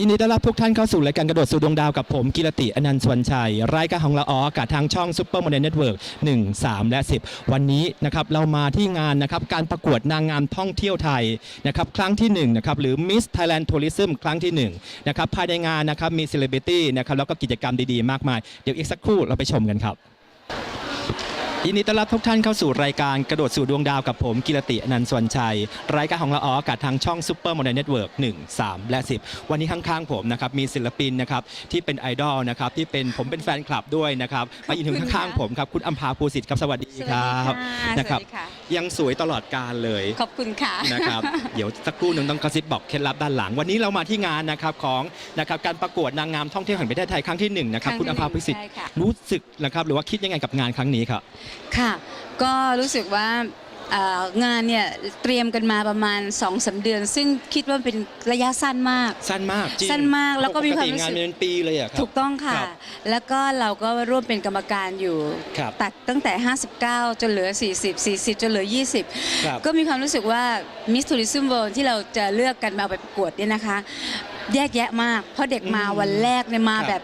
ยินดีต้อนรับทุกท่านเข้าสู่รายการกระโดดสู่ดวงดาวกับผมกิรติอนันต์สวนชัย รายการของเราออกอากาศทางช่องซุปเปอร์โมเดลเน็ตเวิร์ก1 3และ 10 วันนี้นะครับเรามาที่งานนะครับการประกวดนางงามท่องเที่ยวไทยนะครับครั้งที่1นะครับหรือ Miss Thailand Tourism ครั้งที่1นะครับภายในงานนะครับมีเซเลบริตี้นะครับแล้วก็กิจกรรมดีๆ มากมาย เดี๋ยวอีกสักครู่เราไปชมกันครับ ยินดีต้อนรับทุกท่านเข้าสู่รายการกระโดดสู่ดวงดาวกับผมกิรติอนันต์สวนชัย รายการของเราออกอากาศทางช่องซูเปอร์โมเดลเน็ตเวิร์ก1 3และ 10 วันนี้ข้างๆผมนะครับมีศิลปินนะครับที่เป็นไอดอลนะครับที่เป็นผมเป็นแฟนคลับด้วยนะครับมายืนถึงข้างๆผมครับคุณอัมพาภูสิทธิ์ครับสวัสดีครับสวัสดีค่ะนะครับสวัสดีค่ะยังสวยตลอดกาลเลยขอบคุณค่ะนะครับเดี๋ยวสักครู่หนึงต้องกระซิบบอกเคล็ดลับด้านหลัง วันนี้เรามาที่งานนะครับของนะครับการประกวดนางงามท่องเที่ยวแห่งประเทศไทยครั้งที่หนึ่งนะครับครั้งคุณที่อัมพาภูสิทธิ์ใช่ค่ะรู้สึกนะครับหรือว่าคิดยังไงกับงานครั้งนี้ครับค่ะ ก็รู้สึกว่าเอ่องานเนี่ยเตรียมกันมาประมาณ2อสเดือน ซึ่งคิดว่าเป็นระยะสั้นมาก สั้นมากจริงสั้นมากแล้วก็มีความรู้สึก ปติงานเป็นปีเลยอะครับ ถูกต้องค่ะ ครับแล้วก็เราก็ร่วมเป็นกรรมการอยู่ ครับตัดตั้งแต่ 59 จนเหลือ 40 40 จนเหลือ20ครับก็มีความรู้สึกว่า Miss Tourism World ที่เราจะเลือกกันมาเอาไปประกวดเนี่ยนะคะ แยกแยะมาก เพราะเด็กมาอืมวันแรกเนี่ยมาครับแบบ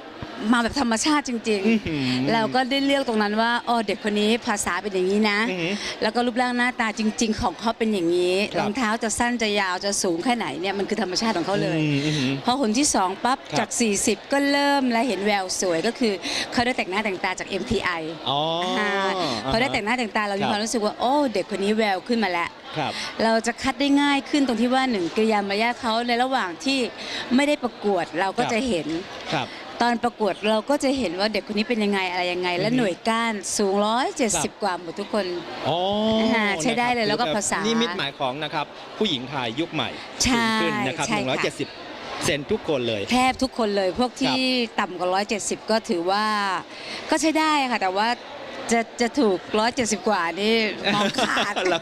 มาแบบธรรมชาติจริงอื้อหือๆเราก็ได้เลือกตรงนั้นว่าอ๋อเด็กคนนี้ภาษาเป็นอย่างนี้นะอื้อหือแล้วก็รูปร่างหน้าตาจริง ๆ ของเขาเป็นอย่างนี้ครับรองเท้าจะสั้นจะยาวจะสูงแค่ไหนเนี่ยมันคือธรรมชาติของเขาเลยอืมอื้อหือพอคนที่สองปั๊บครับจาก 40 ก็เริ่มและเห็นแววสวยก็คือเขาได้แต่งหน้าแต่งตาจาก MTI อ๋ออ่าพอได้แต่งหน้าแต่งตาเรามีครับความรู้สึกว่าโอ้เด็กคนนี้แววขึ้นมาแล้วครับเราจะคัดได้ง่ายขึ้นตรงที่ว่าหนึ่งกริยามารยาทเขาในระหว่างที่ไม่ได้ประกวดเราก็ครับจะเห็นครับ ตอนประกวดเราก็จะเห็นว่าเด็กคนนี้เป็นยังไงอะไรยังไง และอือฮึหน่วยก้านสูงครับ170 กว่าหมดทุกคน อ๋ออ่าใช้ได้เลยแล้วก็ภาษานี่มิตรหมายของนะครับ ผู้หญิงไทยยุคใหม่ใช่สูงขึ้นนะครับใช่ค่ะ 170 เซนทุกคนเลย แทบทุกคนเลยพวกที่ต่ำกว่า 170 ก็ถือว่า ก็ใช้ได้ค่ะ แต่ว่า จะจะถูก 170 กว่านี่มองขาดแล้ว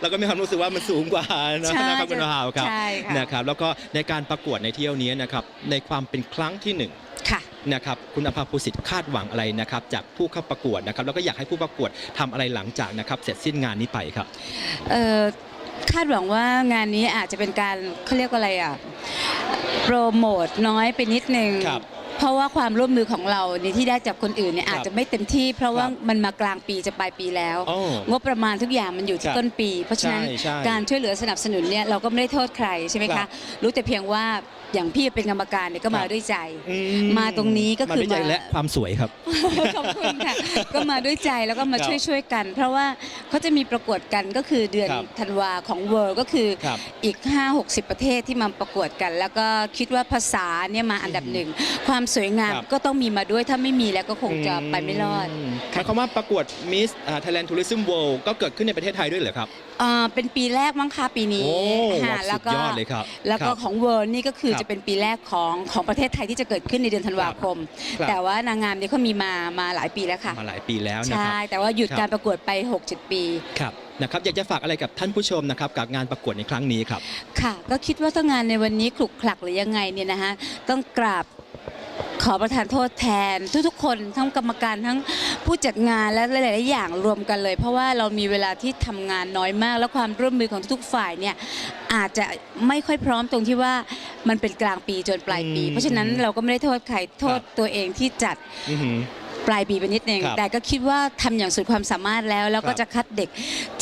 เราก็มีความรู้สึกว่ามันสูงกว่านะใช่นะครับคุณฮาวครับใช่ค่ะ นะครับ แล้วก็ในการประกวดในเที่ยวนี้นะครับในความเป็นครั้งที่หนึ่งค่ะ นะครับคุณอภาภูสิทธิ์คาดหวังอะไรนะครับจากผู้เข้าประกวดนะครับแล้วก็อยากให้ผู้ประกวดทำอะไรหลังจากนะครับเสร็จสิ้นงานนี้ไปครับ เอ่อคาดหวังว่างานนี้อาจจะเป็นการเขาเรียกว่าอะไรอะ โปรโมทน้อยไปนิดนึง ครับ เพราะว่าความร่วมมือของเราเนี่ยที่ได้จากคนอื่นเนี่ยครับอาจจะไม่เต็มที่ เพราะว่าครับมันมากลางปีจะปลายปีแล้ว โอ้งบประมาณทุกอย่างมันอยู่คที่รับต้นปี เพราะฉะนั้นใช่ใช่การช่วยเหลือสนับสนุนเนี่ยเราก็ไม่ได้โทษใครใช่ไหมครัคะ บรู้แต่เพียงว่าอย่างพี่เป็นกรรมการเนี่ยก็มาครับ ด้วยใจ อืมาตรงนี้ก็คือมาด้วยใจมาและความสวยครับ ขอบคุณค่ะ ก็มาด้วยใจแล้วก็มาครับช่วยช่วยๆกัน เพราะว่าเขาจะมีประกวดกันก็คือเดือนครับธันวาของเวิร์ก็คือครับ อีก 5-60 ประเทศที่มาประกวดกัน แล้วก็คิดว่าภาษาเนี่ยมาอันดับหนึ่งความสวยงามครับ ก็ต้องมีมาด้วยถ้าไม่มีแล้วก็คงจะไปไม่รอดมหมายความว่าประกวด Miss Thailand Tourism World ก็เกิดขึ้นในประเทศไทยด้วยเหรอครับอ่าเป็นปีแรกมั้งคะปีนี้โอ้ค่ะสุแล้วดก็ยอดเลยครับแล้วก็ครับของเวิร์นี่ก็คือครับจะเป็นปีแรกของของประเทศไทยที่จะเกิดขึ้นในเดือนธันวาคม ครับ แต่ว่านางงามเนี่ยเขามีมามาหลายปีแล้วค่ะ มาหลายปีแล้วนะคใช่ รับ แต่ว่าหยุดครับ การประกวดไป 6-7 ปี ครับนะครับอยากจะฝากอะไรกับท่านผู้ชมนะครับกับงานประกวดในครั้งนี้ครับ ค่ะ ก็คิดว่าถ้างานในวันนี้ขลุกขลักหรือยังไงเนี่ยนะคะต้องกราบ ขอประทานโทษแทนทุกๆ คนทั้งกรรมการทั้งผู้จัดงานและหลายๆอย่างรวมกันเลย เพราะว่าเรามีเวลาที่ทำงานน้อยมาก และความร่วมมือของทุกๆฝ่ายเนี่ยอาจจะไม่ค่อยพร้อมตรงที่ว่ามันเป็นกลางปีจนปลายปี อืมเพราะฉะนั้นเราก็ไม่ได้โทษใครโทษครับ ตัวเองที่จัด อือหือ ปลายปีไปนิดนึงครับแต่ก็คิดว่าทำอย่างสุดความสามารถแล้ว แล้วคก็รับ จะคัดเด็ก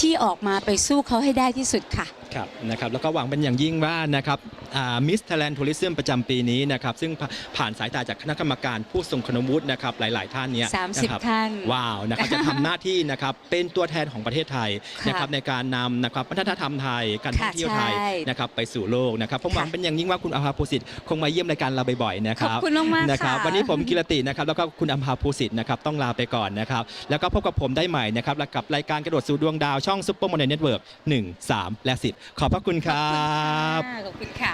ที่ออกมาไปสู้เขาให้ได้ที่สุดค่ะ ครับนะครับแล้วก็หวังเป็นอย่างยิ่งว่านะครับมิส Thailand Tourism ประจำปีนี้นะครับซึ่งผ่าผ่านสายตาจากคณะกรรมการผู้ทรงคุณวุฒินะครับหลาย ๆ ท่านเนี่ย30นะครับท่านว้าวนะครับจะทำหน้าที่นะครับเป็นตัวแทนของประเทศไทยค่ะนะครับในการนำนะครับวัฒนธรรมไทยการท่องค่ะเที่ยวไทยใช่นะครับไปสู่โลกนะครับผมหวังค่ะเป็นอย่างยิ่งว่าคุณอาภาภูสิทธิ์คงมาเยี่ยมรายการเราบ่อย ๆ นะคขอบรับคุณมากๆนะครับค่ะวันนี้ผมกิรตินะครับแล้วก็คุณอัมพาภูสิทธิ์นะครับต้องลาไปก่อนนะครับแล้วก็พบกับผมได้ใหม่นะครับและกับรายการกระโดดสู่ดวงดาวช่องซุปเปอร์โมเดลเน็ตเวิร์ก1 3และ10ขอบพระคุณครับ ขอบคุณค่ะ